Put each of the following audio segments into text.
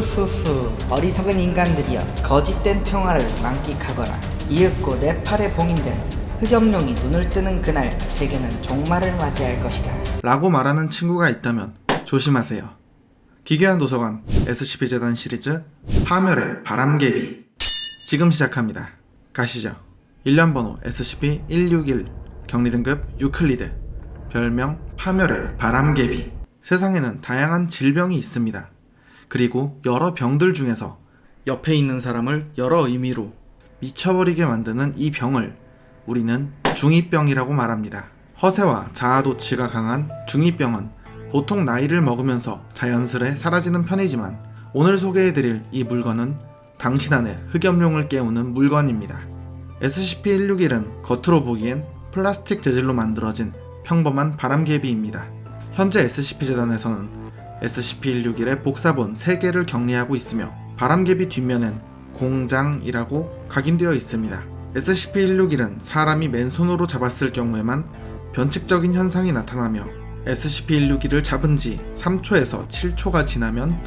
후후후 어리석은 인간들이여 거짓된 평화를 만끽하거라 이윽고 내 팔에 봉인된 흑염룡이 눈을 뜨는 그날 세계는 종말을 맞이할 것이다 라고 말하는 친구가 있다면 조심하세요. 기괴한 도서관 SCP 재단 시리즈 파멸의 바람개비 지금 시작합니다. 가시죠. 1년 번호 SCP-161 격리 등급 유클리드 별명 파멸의 바람개비 세상에는 다양한 질병이 있습니다. 그리고 여러 병들 중에서 옆에 있는 사람을 여러 의미로 미쳐버리게 만드는 이 병을 우리는 중2병이라고 말합니다. 허세와 자아도취가 강한 중2병은 보통 나이를 먹으면서 자연스레 사라지는 편이지만 오늘 소개해드릴 이 물건은 당신 안에 흑염룡을 깨우는 물건입니다. SCP-161은 겉으로 보기엔 플라스틱 재질로 만들어진 평범한 바람개비입니다. 현재 SCP-재단에서는 SCP-161의 복사본 3개를 격리하고 있으며 바람개비 뒷면엔 공장이라고 각인되어 있습니다. SCP-161은 사람이 맨손으로 잡았을 경우에만 변칙적인 현상이 나타나며 SCP-161을 잡은 지 3초에서 7초가 지나면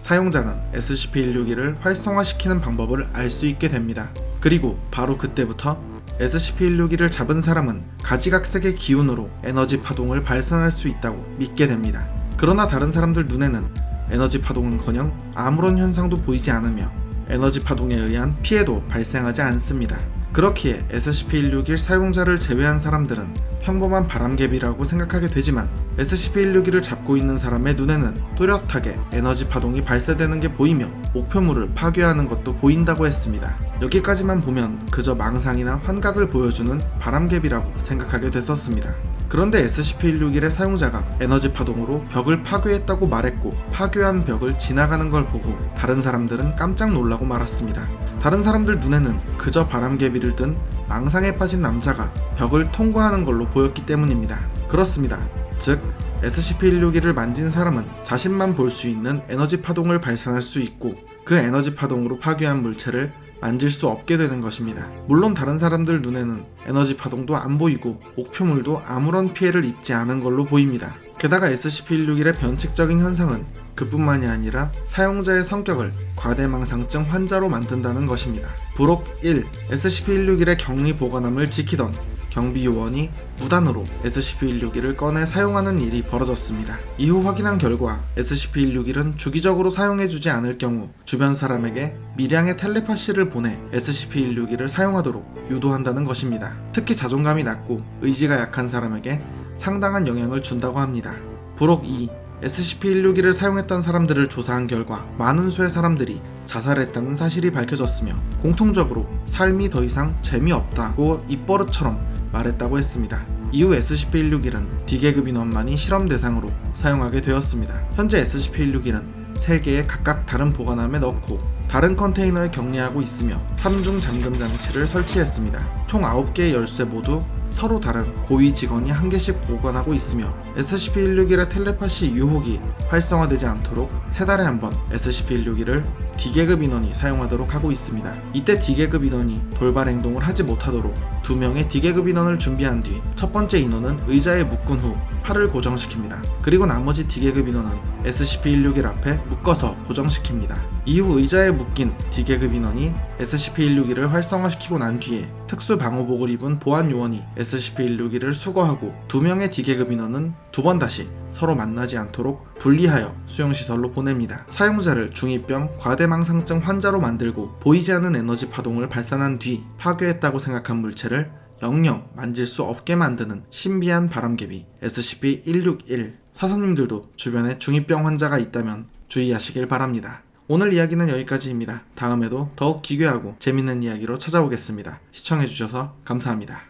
사용자는 SCP-161을 활성화시키는 방법을 알 수 있게 됩니다. 그리고 바로 그때부터 SCP-161을 잡은 사람은 가지각색의 기운으로 에너지 파동을 발산할 수 있다고 믿게 됩니다. 그러나 다른 사람들 눈에는 에너지 파동은커녕 아무런 현상도 보이지 않으며 에너지 파동에 의한 피해도 발생하지 않습니다. 그렇기에 SCP-161 사용자를 제외한 사람들은 평범한 바람개비라고 생각하게 되지만 SCP-161을 잡고 있는 사람의 눈에는 또렷하게 에너지 파동이 발사되는 게 보이며 목표물을 파괴하는 것도 보인다고 했습니다. 여기까지만 보면 그저 망상이나 환각을 보여주는 바람개비라고 생각하게 됐었습니다. 그런데 SCP-161의 사용자가 에너지 파동으로 벽을 파괴했다고 말했고 파괴한 벽을 지나가는 걸 보고 다른 사람들은 깜짝 놀라고 말았습니다. 다른 사람들 눈에는 그저 바람개비를 든 망상에 빠진 남자가 벽을 통과하는 걸로 보였기 때문입니다. 그렇습니다. 즉 SCP-161을 만진 사람은 자신만 볼 수 있는 에너지 파동을 발산할 수 있고 그 에너지 파동으로 파괴한 물체를 만질 수 없게 되는 것입니다. 물론 다른 사람들 눈에는 에너지 파동도 안 보이고 목표물도 아무런 피해를 입지 않은 걸로 보입니다. 게다가 SCP-161의 변칙적인 현상은 그뿐만이 아니라 사용자의 성격을 과대망상증 환자로 만든다는 것입니다. 부록 1. SCP-161의 격리 보관함을 지키던 경비 요원이 무단으로 SCP-161을 꺼내 사용하는 일이 벌어졌습니다. 이후 확인한 결과 SCP-161은 주기적으로 사용해주지 않을 경우 주변 사람에게 미량의 텔레파시를 보내 SCP-161을 사용하도록 유도한다는 것입니다. 특히 자존감이 낮고 의지가 약한 사람에게 상당한 영향을 준다고 합니다. 부록 2. SCP-161을 사용했던 사람들을 조사한 결과 많은 수의 사람들이 자살했다는 사실이 밝혀졌으며 공통적으로 삶이 더 이상 재미없다고 입버릇처럼 말했다고 했습니다. 이후 SCP-161은 D계급 인원만이 실험 대상으로 사용하게 되었습니다. 현재 SCP-161은 3개의 각각 다른 보관함에 넣고 다른 컨테이너에 격리하고 있으며 3중 잠금 장치를 설치했습니다. 총 9개의 열쇠 모두 서로 다른 고위 직원이 한 개씩 보관하고 있으며 SCP-161의 텔레파시 유혹이 활성화되지 않도록 세 달에 한 번 SCP-161을 D계급 인원이 사용하도록 하고 있습니다. 이때 D계급 인원이 돌발 행동을 하지 못하도록 두 명의 D계급 인원을 준비한 뒤 첫 번째 인원은 의자에 묶은 후 팔을 고정시킵니다. 그리고 나머지 D계급 인원은 SCP-161 앞에 묶어서 고정시킵니다. 이후 의자에 묶인 D계급 인원이 SCP-161을 활성화시키고 난 뒤에 특수 방호복을 입은 보안 요원이 SCP-161을 수거하고 두 명의 D계급 인원은 두 번 다시 서로 만나지 않도록 분리하여 수용시설로 보냅니다. 사용자를 중2병 과대망상증 환자로 만들고 보이지 않는 에너지 파동을 발산한 뒤 파괴했다고 생각한 물체를 영영 만질 수 없게 만드는 신비한 바람개비 SCP-161 사서님들도 주변에 중2병 환자가 있다면 주의하시길 바랍니다. 오늘 이야기는 여기까지입니다. 다음에도 더욱 기괴하고 재밌는 이야기로 찾아오겠습니다. 시청해주셔서 감사합니다.